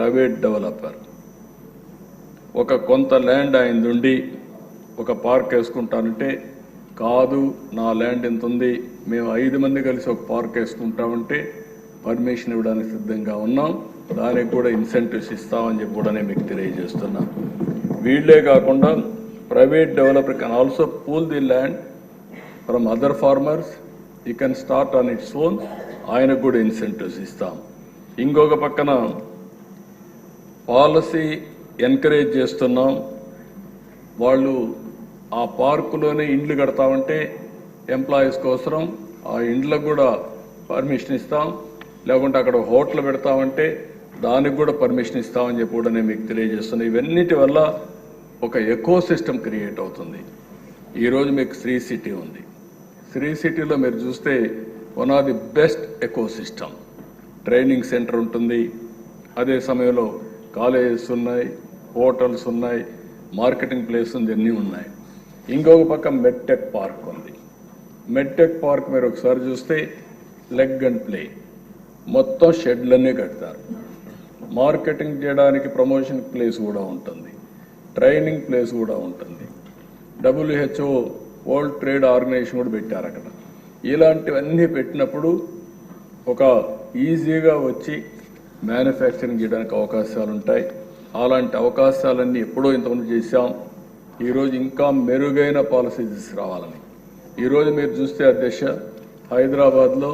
Private developer. ఒక కొంత land ఆయన ఉండి ఒక పార్క్ వేసుకుంటానంటే కాదు నా ల్యాండ్ ఇంత ఉంది మేము ఐదు మంది కలిసి ఒక పార్క్ వేసుకుంటామంటే పర్మిషన్ ఇవ్వడానికి సిద్ధంగా ఉన్నాం దానికి కూడా ఇన్సెంటివ్స్ ఇస్తామని చెప్పి కూడా నేను మీకు తెలియజేస్తున్నా. వీళ్ళే కాకుండా private developer can also pool the land from other farmers you can start on its own ఆయనకు కూడా ఇన్సెంటివ్స్ ఇస్తాం. ఇంకొక పక్కన పాలసీ ఎంకరేజ్ చేస్తున్నాం. వాళ్ళు ఆ పార్కులోనే ఇండ్లు కడతామంటే ఎంప్లాయీస్ కోసం ఆ ఇండ్లకు కూడా పర్మిషన్ ఇస్తాం. లేకుంటే అక్కడ హోటల్ పెడతామంటే దానికి కూడా పర్మిషన్ ఇస్తామని చెప్పి కూడా నేను మీకు తెలియజేస్తున్నాను ఇవన్నిటి వల్ల ఒక ఎకో సిస్టమ్ క్రియేట్ అవుతుంది. ఈరోజు మీకు శ్రీ సిటీ ఉంది. శ్రీ సిటీలో మీరు చూస్తే one of the best ecosystem training centre ఉంటుంది. అదే సమయంలో కాలేజెస్ ఉన్నాయి హోటల్స్ ఉన్నాయి మార్కెటింగ్ ప్లేస్ ఉంది అన్నీ ఉన్నాయి. ఇంకొక పక్క మెడ్టెక్ పార్క్ ఉంది. మెడ్టెక్ పార్క్ మీరు ఒకసారి చూస్తే లెగ్ అండ్ ప్లే. మొత్తం షెడ్లన్నీ కడతారు. మార్కెటింగ్ చేయడానికి ప్రమోషన్ ప్లేస్ కూడా ఉంటుంది. ట్రైనింగ్ ప్లేస్ కూడా ఉంటుంది. డబ్ల్యూహెచ్ఓ వరల్డ్ ట్రేడ్ ఆర్గనైజేషన్ కూడా పెట్టారు అక్కడ. ఇలాంటివన్నీ పెట్టినప్పుడు ఒక ఈజీగా వచ్చి మ్యానుఫ్యాక్చరింగ్ చేయడానికి అవకాశాలు ఉంటాయి అలాంటి అవకాశాలన్నీ ఎప్పుడో ఇంతకుముందు చేశాం. ఈరోజు ఇంకా మెరుగైన పాలసీస్ రావాలని. ఈరోజు మీరు చూస్తే అధ్యక్ష హైదరాబాద్లో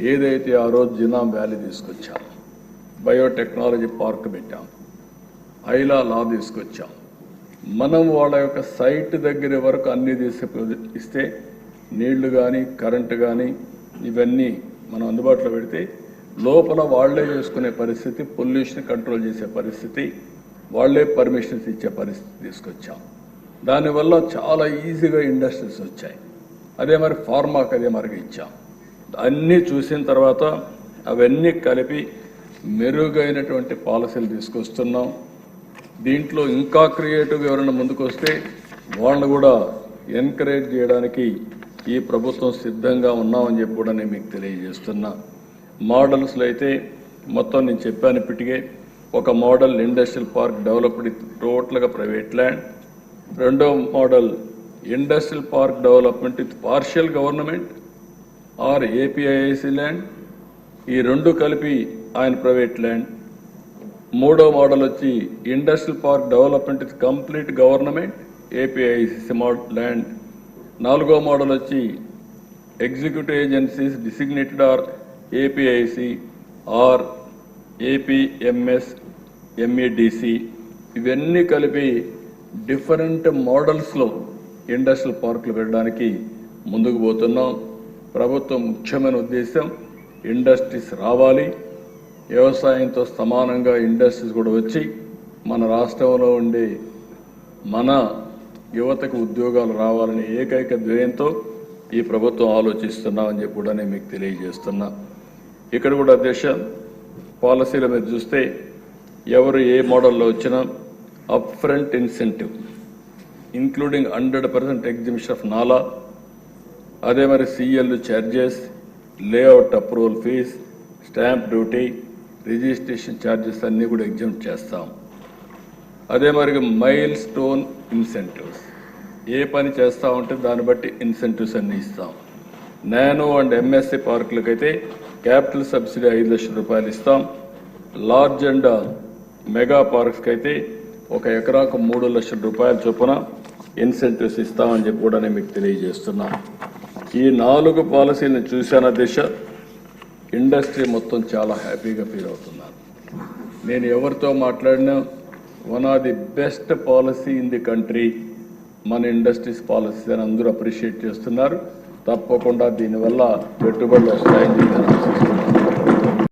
ఏదైతే ఆ రోజు జినాం వ్యాలీ తీసుకొచ్చాం బయోటెక్నాలజీ పార్క్ పెట్టాం ఐలా లా తీసుకొచ్చాం మనం వాళ్ళ యొక్క సైట్ దగ్గర వరకు అన్నీ తీసి ఇస్తే నీళ్ళు కానీ కరెంటు కానీ ఇవన్నీ మనం అందుబాటులో పెడితే లోపల వాళ్ళే చేసుకునే పరిస్థితి పొల్యూషన్ కంట్రోల్ చేసే పరిస్థితి వాళ్ళే పర్మిషన్స్ ఇచ్చే పరిస్థితి తీసుకొచ్చాం. దానివల్ల చాలా ఈజీగా ఇండస్ట్రీస్ వచ్చాయి. అదే మరి ఫార్మాకి అదే మరి ఇచ్చాం. అన్నీ చూసిన తర్వాత అవన్నీ కలిపి మెరుగైనటువంటి పాలసీలు తీసుకొస్తున్నాం. దీంట్లో ఇంకా క్రియేటివ్గా ఎవరైనా ముందుకు వస్తే వాళ్ళని కూడా ఎంకరేజ్ చేయడానికి ఈ ప్రభుత్వం సిద్ధంగా ఉన్నామని చెప్పి కూడా నేను మీకు తెలియజేస్తున్నా. మోడల్స్లో అయితే మొత్తం నేను చెప్పాను ఇప్పటికే. ఒక మోడల్ ఇండస్ట్రియల్ పార్క్ డెవలప్డ్ టోటల్గా ప్రైవేట్ ల్యాండ్. రెండో model industrial park development with partial government or APIIC land. ఈ రెండు కలిపి ఆయన ప్రైవేట్ ల్యాండ్. మూడో మోడల్ వచ్చి industrial park development with complete government APIIC land. నాలుగో మోడల్ వచ్చి executive agencies designated or APIIC or APMS MEDC ఇవన్నీ కలిపి డిఫరెంట్ మోడల్స్లో ఇండస్ట్రియల్ పార్కులు పెట్టడానికి ముందుకు పోతున్నాం. ప్రభుత్వం ముఖ్యమైన ఉద్దేశం ఇండస్ట్రీస్ రావాలి. వ్యవసాయంతో సమానంగా ఇండస్ట్రీస్ కూడా వచ్చి మన రాష్ట్రంలో ఉండే మన యువతకు ఉద్యోగాలు రావాలనే ఏకైక ధ్యేయంతో ఈ ప్రభుత్వం ఆలోచిస్తున్నామని చెప్పి కూడా నేను మీకు తెలియజేస్తున్నా. ఇక్కడ కూడా అధ్యక్ష పాలసీల మీద చూస్తే ఎవరు ఏ మోడల్లో వచ్చినా up front incentive including hundred percent exhibition of NALA అదే మరి CL charges layout approval fee stamp duty registration charges అన్నీ కూడా ఎగ్జిమ్ చేస్తాం. అదే మరి మైల్ స్టోన్ ఇన్సెంటివ్స్ ఏ పని చేస్తా ఉంటే దాన్ని బట్టి ఇన్సెంటివ్స్ అన్నీ ఇస్తాం. నానో అండ్ ఎంఎస్సి పార్కులకైతే క్యాపిటల్ సబ్సిడీ ఐదు లక్షల రూపాయలు ఇస్తాం. లార్జ్ అండ్ మెగా పార్క్స్కి అయితే ఒక ఎకరాకు మూడు లక్షల రూపాయల చొప్పున ఇన్సెంటివ్స్ ఇస్తామని చెప్పి కూడా నేను మీకు తెలియజేస్తున్నా. ఈ నాలుగు పాలసీలను చూశాన దిశ? ఇండస్ట్రీ మొత్తం చాలా హ్యాపీగా ఫీల్ అవుతున్నారు. నేను ఎవరితో మాట్లాడినా one of the best policy in the country మన ఇండస్ట్రీస్ పాలసీ అని అందరూ అప్రిషియేట్ చేస్తున్నారు. తప్పకుండా దీనివల్ల పెట్టుబడులు వస్తాయని చెప్పి